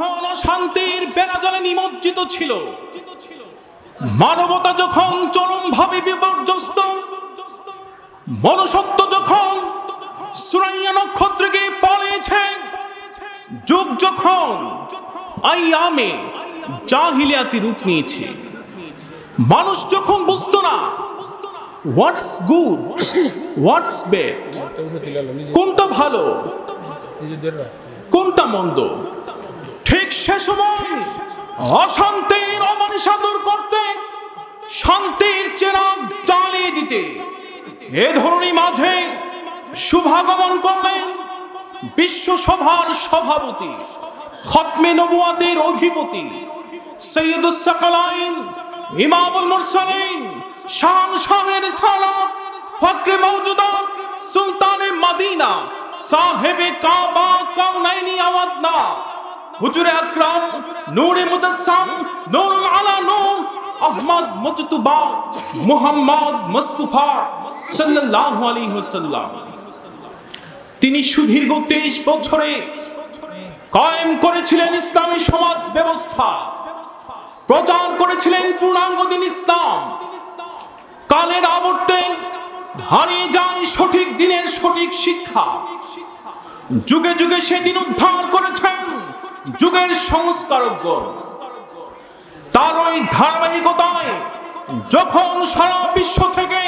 যখন অশান্তির বেড়াজালে নিমজ্জিত ছিল, মানবতা যখন চরমভাবে বিপর্যস্ত, মনুষ্যত্ব যখন সুরাইয়া নক্ষত্রকে পালিয়েছে, যুগ যখন আইয়ামে জাহিলিয়াতি রূপ নিয়েছে, মানুষ যখন বুঝতো না, হোয়াটস গুড, হোয়াটস ব্যাড, কোনটা ভালো, কোনটা মন্দ সে সময় অশান্তির অমানিসা দূর করতে শান্তির চেরাগ জ্বালিয়ে দিতে এ ধরনের মাঝে শুভাগমন করলেন বিশ্বসভার সভাপতি, খতমে নবুয়াদের অধিপতি সৈয়দুস সাকালাইন ইমামুল মুরসালিন, শান শাহের সালাত ফকরে মওজুদাত সুলতানে মদিনা, সাহেবে কাবা, কাউনাইনি আওয়াদনা হুজুরে আকরাম, নূরে মুজাসসাম নূরুল আলা নূর, আহমদ মুহাম্মদ মুস্তাফা সাল্লাল্লাহু আলাইহি ওয়াসাল্লাম। তিনি সুদীর্ঘ তেইশ বছরে কায়েম করেছিলেন ইসলামী সমাজ ব্যবস্থা, প্রচার করেছিলেন পূর্ণাঙ্গ দিন ইসলাম। কালের আবর্তে হারিয়ে যায় সঠিক দিনের সঠিক শিক্ষা। যুগে যুগে সেদিন উদ্ধার করেছেন যুগের সংস্কারকগণ তার ওই ধারাবাহিকতায় যখন সারা বিশ্ব থেকে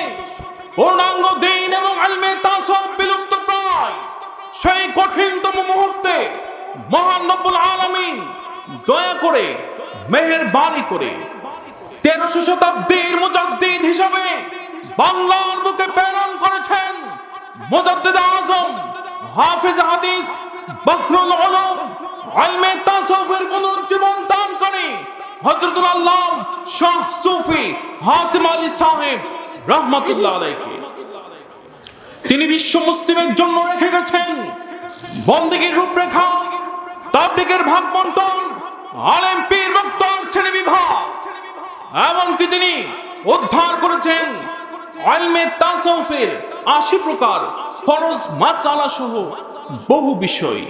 পূর্ণাঙ্গ দিন এবং আলমে তাসব বিলুপ্ত প্রায়, সেই কঠিনতম মুহূর্তে মহান রব্বুল আলামিন দয়া করে, মেহেরবানি করে তেরোশো শতাব্দীর মুজাদ্দিদ হিসাবে বাংলার বুকে প্রেরণ করেছেন মুজাদ্দিদ আজম, হাফিজ হাদিস বহরুল উলুম ইলমে তাসাউফের পুনর্জীবন দান করে। হযরতুল আল্লাহ শাহ সুফি হাতিম আলী সাহেব রহমাতুল্লাহ আলাইহি। তিনি বিশ্ব মুসলিমের জন্য রেখে গেছেন। বন্দেগীর রূপরেখা, তাবলিগের ভাগ বন্টন আলেম পীর বক্তর শ্রেণি বিভাগ এমনকি তিনি উদ্ধার করেছেন আলমে তাসাউফের আশি প্রকার ফরজ মাসালা সহ বহু বিষয়।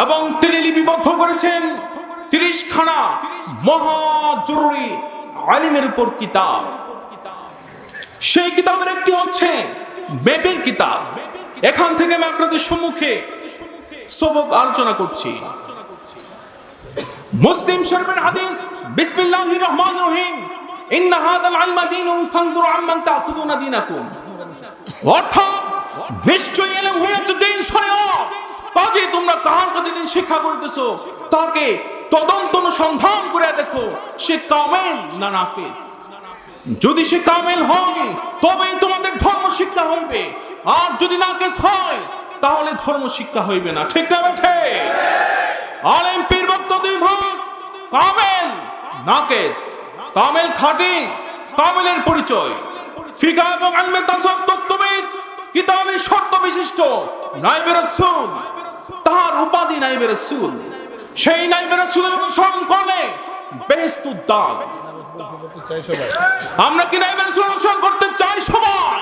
এবং তিনি লিপিবদ্ধ করেছেন তিরিশ খানা মহা জরুরি আলিমের উপর কিতাব। সেই কিতাবের একটি হচ্ছে বেবের কিতাব। এখান থেকে আমি আপনাদের সম্মুখে সবক আলোচনা করছি। মুসলিম শরীফের হাদিস, বিসমিল্লাহির রহমানির রহিম। ইন্না হাদাল ইলমা দীনুন ফানজুরু আম্মান তাখুযুনা দীনাকুম। অর্থাৎ নিশ্চয়ই এলেম হয়েছে দিন শরীয়ত কাজে তোমরা কাহার কাছে দিন শিক্ষা করিতেছো, তাকে তদন্ত অনুসন্ধান করে দেখো, সে কামেল না নাকিস যদি সে কামেল হয় তবেই তোমাদের ধর্ম শিক্ষা হইবে। আর যদি নাকেস হয়, তাহলে ধর্ম শিক্ষা হইবে না। ঠিক না বেঠে? আলেম পীর ভক্ত দুই ভাগ, কামেল নাকেস কামেল খাঁটি, কামেলের পরিচয়। ফিকা এবং আলমে তাসব তত্ত্ববিদ, কিতাবে শর্ত বিশিষ্ট, নাইবে রাসূল। তাহার উপাধি নাইবে রাসূল। সেই নাইবে রাসূলের অনুসরণ করলে বেহেস্তুদ দাগ আমরা কি নাইবে অনুসরণ করতে চাই সবাই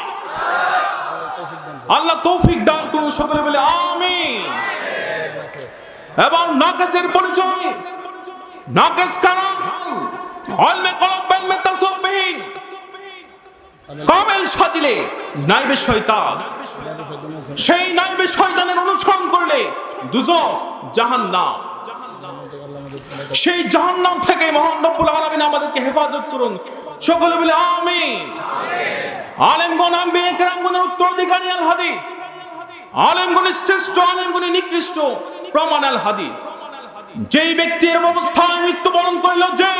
আল্লাহ তৌফিক দান করুন সকলে বলে আমিন। এবং নাকেসের পরিচয়। নাকেস কারা? অলমে কলম বেলমে তাসবিহীন কামেল সাজিলে নাইবে শয়তান। সেই নাইবে শয়তানের অনুসরণ করলে সেই জাহান্নাম থেকে মহান রব্বুল আলামিন আমাদেরকে হেফাজত করুন। সকলে বলে আমিন। আলেমগণ আম্বি একরামগণের উত্তরাধিকারী আল হাদিস আলেমগণ শ্রেষ্ঠ, আলেমগণ নিকৃষ্ট, প্রমাণ আল হাদিস যেই ব্যক্তির অবস্থায় মৃত্যুবরণ করল যে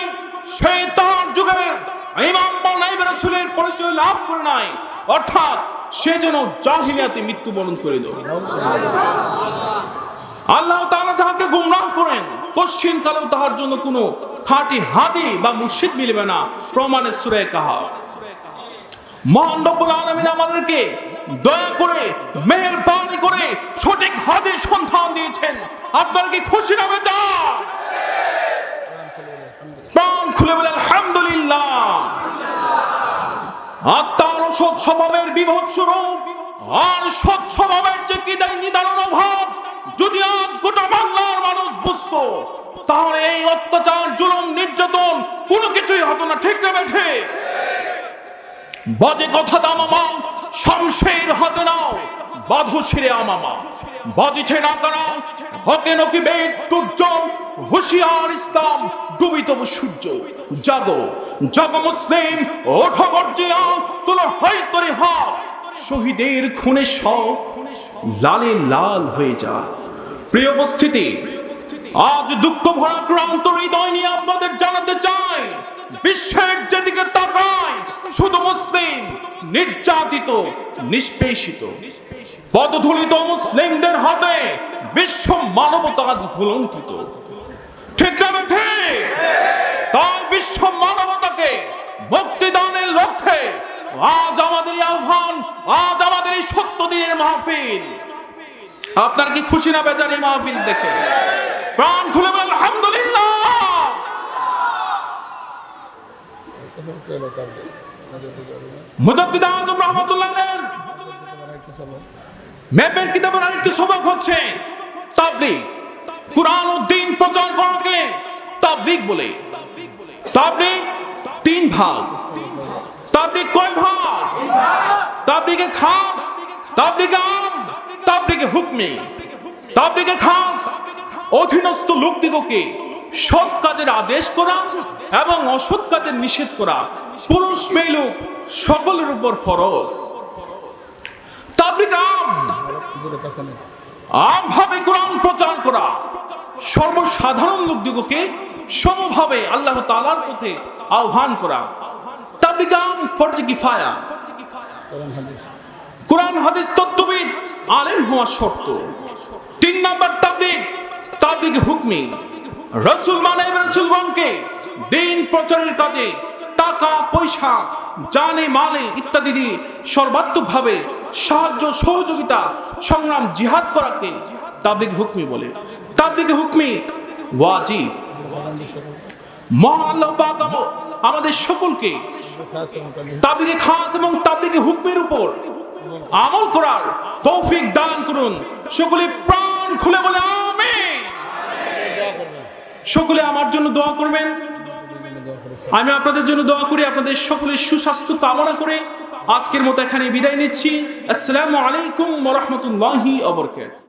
সেই তার যুগের ইমাম পরিচয় লাভ করে নাই, অর্থাৎ সে যেন জাহিলিয়াতে মৃত্যুবরণ করিল। আল্লাহ তাআলা তাহাকে গুমরাহ করেন। কশ্চিন কালেও তাহার জন্য কোনো খাঁটি হাদি বা মুর্শিদ মিলবে না। প্রমাণের সুরে কাহা মহান রব্বুল আমাদেরকে দয়া করে, মেহেরবানি করে সঠিক হাদির সন্ধান দিয়েছেন। আপনারা কি খুশি না বেজা প্রাণ খুলে বলে, আলহামদুলিল্লাহ। আত্মার সৎ স্বভাবের বিভৎস রূপ, আর সৎ স্বভাবের যে কি দেয়, নিদারণ অভাব যদি আজ গোটা বাংলার মানুষ বুঝতো, তাহলে এই অত্যাচার, জুলুম, নির্যাতন কোনো কিছুই হতো না, ঠিক না বেঠে? বাজে কথা দামামা শমশের হাতে নাও, বাধু ছিঁড়ে আমামা বাজিছে না তারা হকে নকি বেদ তুর্য হুশিয়ার ইসলাম, ডুবি তবু সূর্য। জাগো জাগো মুসলিম, ওঠো গর্জিয়া, তোলো হাই তরি হাত শহীদের খুনে সব লালে লাল হয়ে যা প্রিয় উপস্থিতি, আজ দুঃখ ভরা ক্রান্ত হৃদয় নিয়ে আপনাদের জানাতে চাই, বিশ্বের যেদিকে তাকায় শুধু মুসলিম, নির্যাতিত, নিষ্পেষিত। পদধূলিত মুসলিমদের হাতে বিশ্ব মানবতা আজ ভুলন্ঠিত ঠিক না ঠিক আজ আমাদের আহ্বান, আজ আমাদের এই সত্য দিনের মাহফিল। আপনার কি খুশি না বেচারি মাহফিল দেখে? প্রাণ খুলে বলেন, আলহামদুলিল্লাহ। ম্যাপের কিতাবের আরেকটি সবক হচ্ছে তাবলিগ। কুরআন ও দিন প্রচার করাকে তাবলিগ বলে। তাবলিগ তিন ভাগ। তাবলিগ কয় ভাগ তাবলিগে খাস, তাবলিগে আম, তাবলিগে হুকমি, তাবলিগে খাস। অধীনস্থ লোকদিগকে সৎ কাজের আদেশ করা এবং অসৎ কাজের নিষেধ করা পুরুষ মেয়ে সকলের উপর ফরজ। তাবলিগ আম আমভাবে কোরআন প্রচার করা সর্বসাধারণ লোকদিগকে সমভাবে আল্লাহ তালার পথে আহ্বান করা। কিফায়া কোরআন, হাদিস, তত্ত্ববিদ, আলেম হওয়া শর্ত। তিন তাবলিগ তাবলিগ হুকমি। রসুল মানে রসুলগণকে দিন প্রচারের কাজে টাকা, পয়সা, জানে, মালে ইত্যাদি দিয়ে সর্বাত্মকভাবে সাহায্য, সহযোগিতা, সংগ্রাম, জিহাদ করাকে তাবলিগ হুকমি বলে। তাবলিগ হুকমি ওয়াজিব। মহান আমাদের সকলকে তাবলিগে খাস এবং তাবলিগে হুকমের উপর আমল করার তৌফিক দান করুন। সকলে প্রাণ খুলে বলে আমিন। সকলে আমার জন্য দোয়া করবেন। আমি আপনাদের জন্য দোয়া করি, আপনাদের সকলের সুস্বাস্থ্য কামনা করে আজকের মতো এখানে বিদায় নিচ্ছি। আসসালামু আলাইকুম রাহমাতুল্লাহি ওয়া বারাকাতুহু।